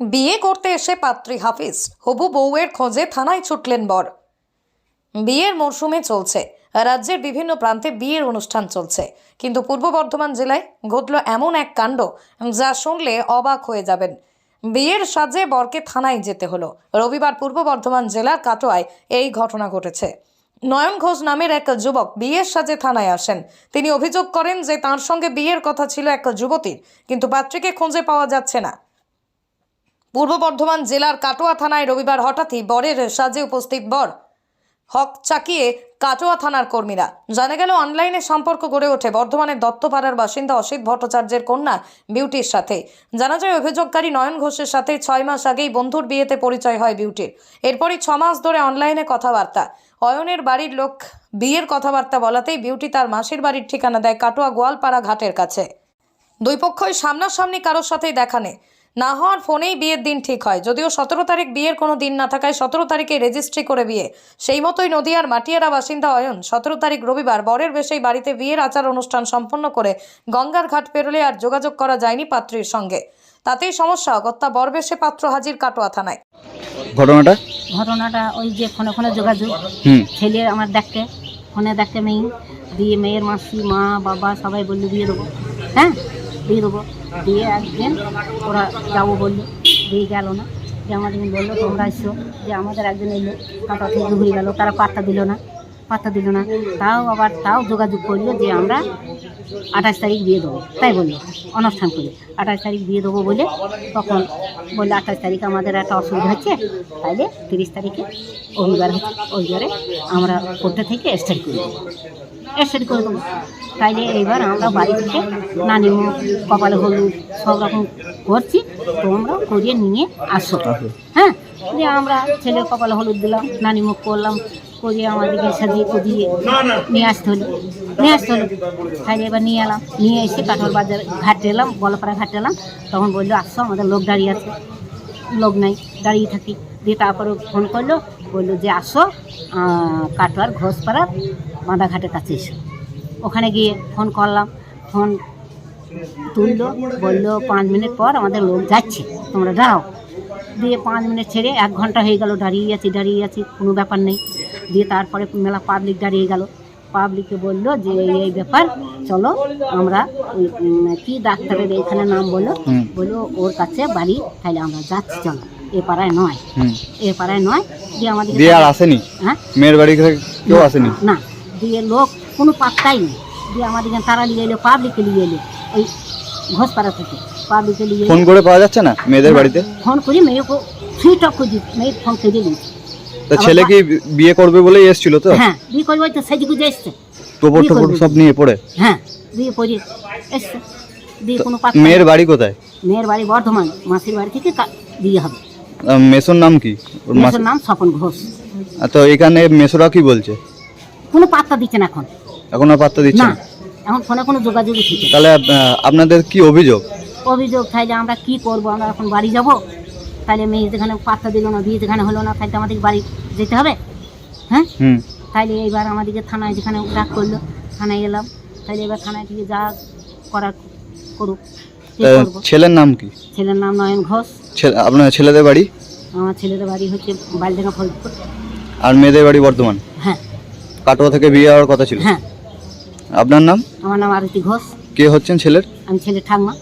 বিয়ে করতে এসে পাত্রী হাফিজ, হবু বউয়ের খোঁজে থানায় ছুটলেন বর। বিয়ের মরশুমে চলছে। রাজ্যের বিভিন্ন প্রান্তে বিয়ের অনুষ্ঠান চলছে। কিন্তু পূর্ব বর্ধমান জেলায় ঘটল এমন এক কাণ্ড যা শুনলে অবাক হয়ে যাবেন। বিয়ের সাজে বরকে থানায় যেতে হলো। রবিবার পূর্ব বর্ধমান জেলার কাটোয়ায় এই ঘটনা ঘটেছে। নয়ন ঘোষ নামের এক যুবক বিয়ের সাজে থানায় আসেন। তিনি অভিযোগ করেন যে তার সঙ্গে বিয়ের কথা ছিল এক যুবতীর, কিন্তু পাত্রীকে খুঁজে পাওয়া যাচ্ছে না। পূর্ব বর্ধমান জেলার কাটোয়া থানায় রবিবার হঠাৎই বরের সাজে উপস্থিত বর হক চাকিয়ে কাটোয়া থানার কর্মীরা। জানা গেল, অনলাইনে সম্পর্ক গড়ে ওঠে বর্ধমানের দত্তপাড়ার বাসিন্দা অসিত ভট্টাচার্যের কন্যা বিউটির সাথে। জানা যায়, অভিযোগকারী নয়ন ঘোষের সাথে ছয় মাস আগেই বন্ধুর বিয়েতে পরিচয় হয় বিউটির। এরপরই ছ মাস ধরে অনলাইনে কথাবার্তা। অয়নের বাড়ির লোক বিয়ের কথাবার্তা বলাতেই বিউটি তার মাসির বাড়ির ঠিকানা দেয় কাটোয়া গোয়ালপাড়া ঘাটের কাছে। দুই পক্ষই সামনাসামনি কারোর সাথেই দেখা নেই। না হওয়ার ফোনেই বিয়ের দিন ঠিক হয়। যদিও সতেরো তারিখ বিয়ের কোনো দিন না থাকায় সতেরো তারিখে রেজিস্ট্রি করে বিয়ে। সেই মতোই নদিয়ার মাটিয়ারা বাসিন্দা অয়ন সতেরো তারিখ রবিবার বরের বেশেই বাড়িতে বিয়ের আচার অনুষ্ঠান সম্পন্ন করে গঙ্গার ঘাট পেরোলে আর যোগাযোগ করা যায়নি পাত্রীর সঙ্গে। তাতেই সমস্যা অগত্যা বর বেশে পাত্র হাজির কাটোয়া থানায়। ঘটনাটা? ঘটনাটা ওই যে ফোনে ফোনে যোগাযোগ। হুম। ছেলে আমার দেখে ফোনে দেখে মেয়ে দিয়ে মেয়ের মাসি মা বাবা সবাই বলল দিয়ে দেবো। হ্যাঁ? দিয়ে দেবো। দিয়ে একদিন ওরা যাব বলল। দিয়ে গেল না। যে আমাদের বলল, তোমরা এসো। যে আমাদের একজন এলো তারপর থেকে হয়ে গেলো। তারা পাত্তা দিল না, পাত্তা দিল না। তাও আবার তাও যোগাযোগ করল যে আমরা আঠাশ তারিখ বিয়ে দেবো। তাই বলল অনুষ্ঠান করে। আঠাশ তারিখ বিয়ে দেবো বলে তখন বলল আঠাশ তারিখ আমাদের একটা অসুবিধা হচ্ছে তাইলে তিরিশ তারিখে রবিবার হচ্ছে রবিবারে আমরা কোর্টে থেকে স্টার্ট করে দেবো। স্টার্ট করে দেবো। তাইলে এইবার আমরা বাড়ি থেকে নানি মুখ কপালে হলুদ সব রকম করছি তোমরা করিয়ে নিয়ে আসো হ্যাঁ? দিয়ে আমরা ছেলের কপালে হলুদ দিলাম, নানি মুখ করলাম, করিয়ে আমাদেরকে সাজিয়ে কুজিয়ে নিয়ে আসতে হলো। নিয়ে আসতে হলো। তাই এবার নিয়ে এলাম। নিয়ে এসে কাঠোর বাজার ঘাটে এলাম গলপাড়া ঘাটে এলাম। তখন বলল, আসো, আমাদের লোক দাঁড়িয়ে আছে। লোক নাই, দাঁড়িয়ে থাকি। দিয়ে তারপরে ফোন করল, বলল যে, আসো কাটোয়ার ঘোষপাড়ার বাঁধাঘাটের কাছে এসো। ওখানে গিয়ে ফোন করলাম, ফোন তুললো, বলল, পাঁচ মিনিট পর আমাদের লোক যাচ্ছে, তোমরা দাঁড়াও। দিয়ে পাঁচ মিনিট ছেড়ে এক ঘণ্টা হয়ে গেল দাঁড়িয়ে আছি দাঁড়িয়ে আছি কোনো ব্যাপার নেই। দিয়ে তারপরে মেলা পাবলিক দাঁড়িয়ে গেল। পাবলিককে বলল যে এই ব্যাপার চলো আমরা কি ডাক্তারের এখানে নাম বলল? বলল ওর কাছে বাড়ি তাহলে আমরা যাচ্ছি চলো। এ পাড়ায় নয়। এ পাড়ায় নয় দিয়ে আমাদের দিয়ে আর আসেনি? হ্যাঁ? মেয়ের বাড়ি কেউ আসেনি? না। দিয়ে লোক কোনো পাত্তাই নেই। দিয়ে আমাদের তারা নিয়ে এলো পাবলিকে নিয়ে এলো ওই ঘোষপাড়া থেকে। পাবলিকে নিয়ে এলো। ফোন করে পাওয়া যাচ্ছে না মেয়েদের বাড়িতে? ফোন করি মেয়েকে সুইচ অফ করে দিই মেয়ে ফোন কেটে দিয়েছি তা ছেলে কি বিয়ে করবে বলেই এসেছিল তো? হ্যাঁ বিয়ে করব তো সেজে গুজে এসছে। টোপর বিয়ে টোপর সব নিয়ে পড়ে? হ্যাঁ বিয়ে করে এসছে। তো কোনো পাত্তা মেয়ের বাড়ি কোথায়? মেয়ের বাড়ি বর্ধমান মাসির বাড়ি থেকে কা- বিয়ে হবে। আহ, মেসোর নাম কি? ওর মেয়ের নাম স্বপন ঘোষ। আহ, তো এখানে মেসোরা কি বলছে? কোনো পাত্তা দিচ্ছে না এখন। এখন আর পাত্তা দিচ্ছে না না? এখন ফোনে কোনো যোগাযোগই ঠিক তাহলে আহ, আপনাদের কি অভিযোগ? অভিযোগ থাকে যে আমরা কি করব? আমরা এখন বাড়ি যাব। তাহলে মেয়ে যেখানে পাত্তা দিল না বিয়ে যেখানে হলো না তাহলে আমাদের বাড়ি যেতে হবে। হ্যাঁ? তাহলে এইবার আমাদেরকে থানায় যেখানে ডাক করল থানায় এলাম। তাহলে এবার থানায় থেকে যা করার করুক ছেলের নাম কি? ছেলের নাম নয়ন ঘোষ। ছেলে আপনার ছেলেদের বাড়ি? আমার ছেলেদের বাড়ি হচ্ছে বালডাঙ্গা ফরিদপুর। আর মেয়েদের বাড়ি বর্ধমান? হ্যাঁ। কাটোয়া থেকে বিয়ে হওয়ার কথা ছিল? হ্যাঁ। আপনার নাম? আমার নাম আরতি ঘোষ। কে হচ্ছেন ছেলের? আমি ছেলে ঠাকমা